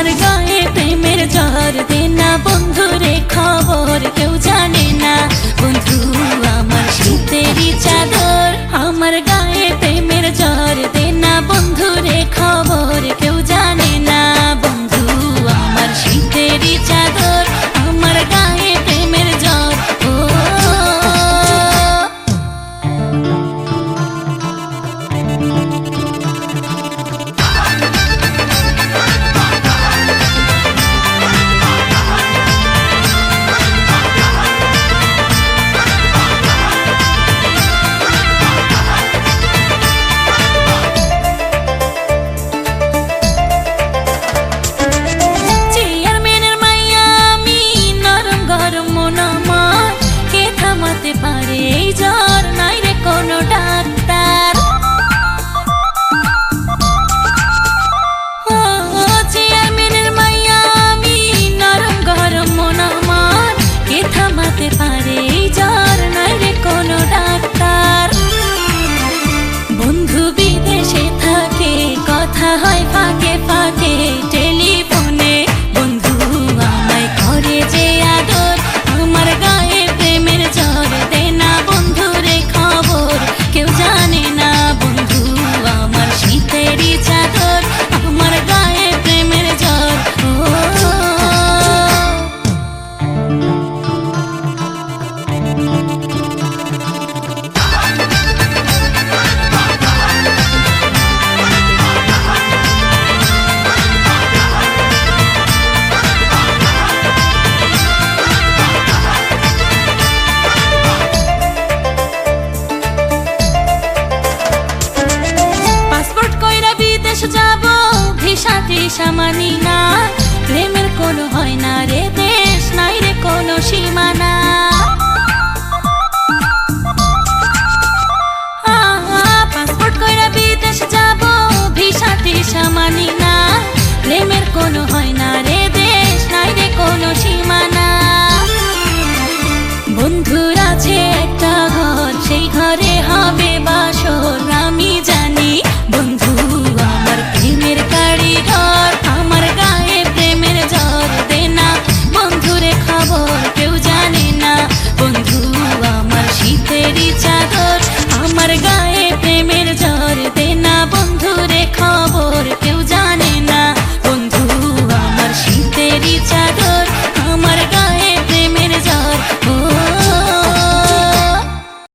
আমার গায়ে প্রেমের জ্বর দে না বন্ধুরে খবর কেউ জানে না। বন্ধু, আমার শীতেরই চাদর, আমার গায়ে দিশা মানি না। প্রেমের কোনো হয় না রে বেশ নাই রে কোনো সীমানা।